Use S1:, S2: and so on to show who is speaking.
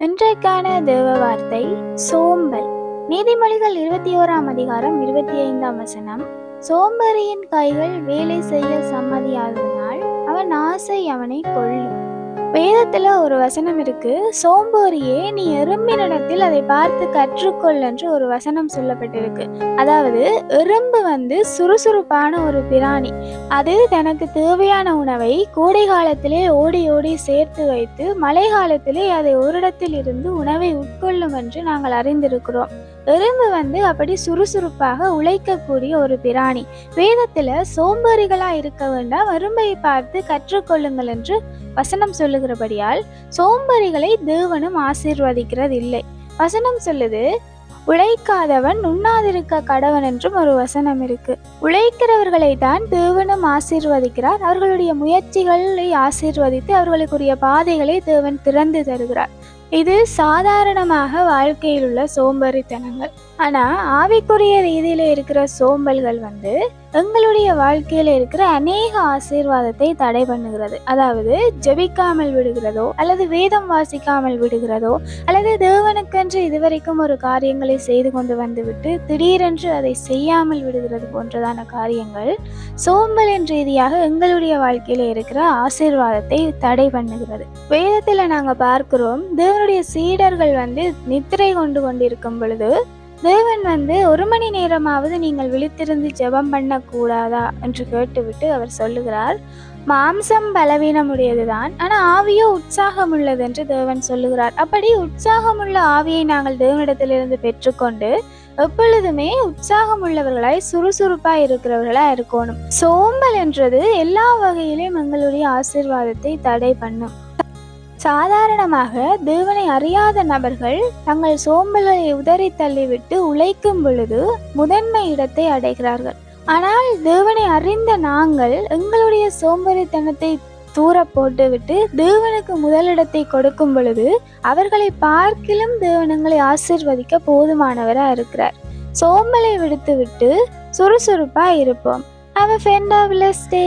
S1: இன்றைக்கான தேவ வார்த்தை சோம்பல். நீதிமொழிகள் இருபத்தி ஓராம் அதிகாரம் இருபத்தி ஐந்தாம் வசனம். சோம்பரியின் கைகள் வேலை செய்ய சம்மதியாததினால் அவன் ஆசை அவனை கொள்ளும் வேதத்துல ஒரு வசனம் இருக்கு. சோம்பேறியே நீ எறும்பினிடத்தில் அதை பார்த்து கற்றுக்கொள் என்று ஒரு வசனம் சொல்லப்பட்டிருக்கு. அதாவது எறும்பு வந்து சுறுசுறுப்பான ஒரு பிராணி. அது தனக்கு தேவையான உணவை கோடை காலத்திலே ஓடி ஓடி சேர்த்து வைத்து மழை காலத்திலே அதை ஒரு இடத்தில் இருந்து உணவை உட்கொள்ளும் என்று நாங்கள் அறிந்திருக்கிறோம். எறும்பு வந்து அப்படி சுறுசுறுப்பாக உழைக்கக்கூடிய ஒரு பிராணி. வேதத்துல சோம்பேறிகளா இருக்க வேண்டாம் எறும்பை பார்த்து கற்றுக்கொள்ளுங்கள் என்று வசனம் சொல்லுகிறபடியால் சோம்பேறிகளை தேவனும் ஆசீர்வதிக்கிறது இல்லை வசனம் சொல்லுது உழைக்காதவன் உண்ணாதிருக்க கடவன் என்றும் ஒரு வசனம் இருக்கு. உழைக்கிறவர்களை தான் தேவனும் ஆசீர்வதிக்கிறார். அவர்களுடைய முயற்சிகளை ஆசீர்வதித்து அவர்களுக்குரிய பாதைகளை தேவன் திறந்து தருகிறார். இது சாதாரணமாக வாழ்க்கையில் உள்ள சோம்பேறித்தனங்கள். ஆனா ஆவிக்குரிய ரீதியில இருக்கிற சோம்பல்கள் வந்து எங்களுடைய வாழ்க்கையில இருக்கிற அநேக ஆசீர்வாதத்தை தடை பண்ணுகிறது. அதாவது ஜெபிக்காமல் விடுகிறதோ அல்லது வேதம் வாசிக்காமல் விடுகிறதோ அல்லது தேவனுக்கென்று இதுவரைக்கும் ஒரு காரியங்களை செய்து கொண்டு வந்துவிட்டு திடீரென்று அதை செய்யாமல் விடுகிறது போன்றதான காரியங்கள் சோம்பலின் ரீதியாக எங்களுடைய வாழ்க்கையில இருக்கிற ஆசீர்வாதத்தை தடை பண்ணுகிறது. வேதத்துல நாங்க பார்க்கிறோம் தேவனுடைய சீடர்கள் வந்து நித்திரை கொண்டு கொண்டிருக்கும் பொழுது தேவன் வந்து ஒரு மணி நேரமாவது நீங்கள் விழித்திருந்து ஜெபம் பண்ணக்கூடாதா என்று கேட்டுவிட்டு அவர் சொல்லுகிறார். மாம்சம் பலவீனமுடையதுதான் ஆனால் ஆவியோ உற்சாகம் உள்ளது என்று தேவன் சொல்லுகிறார். அப்படி உற்சாகமுள்ள ஆவியை நாங்கள் தேவனிடத்திலிருந்து பெற்றுக்கொண்டு எப்பொழுதுமே உற்சாகம் உள்ளவர்களாய் சுறுசுறுப்பாய் இருக்கிறவர்களாய் இருக்கணும். சோம்பல் என்றது எல்லா வகையிலும் எங்களுடைய ஆசிர்வாதத்தை தடை பண்ணும். சாதாரணமாக தேவனை அறியாத நபர்கள் தங்கள் சோம்பல்களை உதறி தள்ளிவிட்டு உழைக்கும் பொழுது முதன்மை இடத்தை அடைகிறார்கள். ஆனால் தேவனை அறிந்த நாங்கள் எங்களுடைய சோம்பேறித்தனத்தை தூர போட்டுவிட்டு தேவனுக்கு முதலிடத்தை கொடுக்கும் பொழுது அவர்களை பார்க்கிலும் தேவனங்களை ஆசிர்வதிக்க போதுமானவராக இருக்கிறார். சோம்பலை விடுத்துவிட்டு சுறுசுறுப்பாக இருப்போம். அவ ஃபெண்டா டே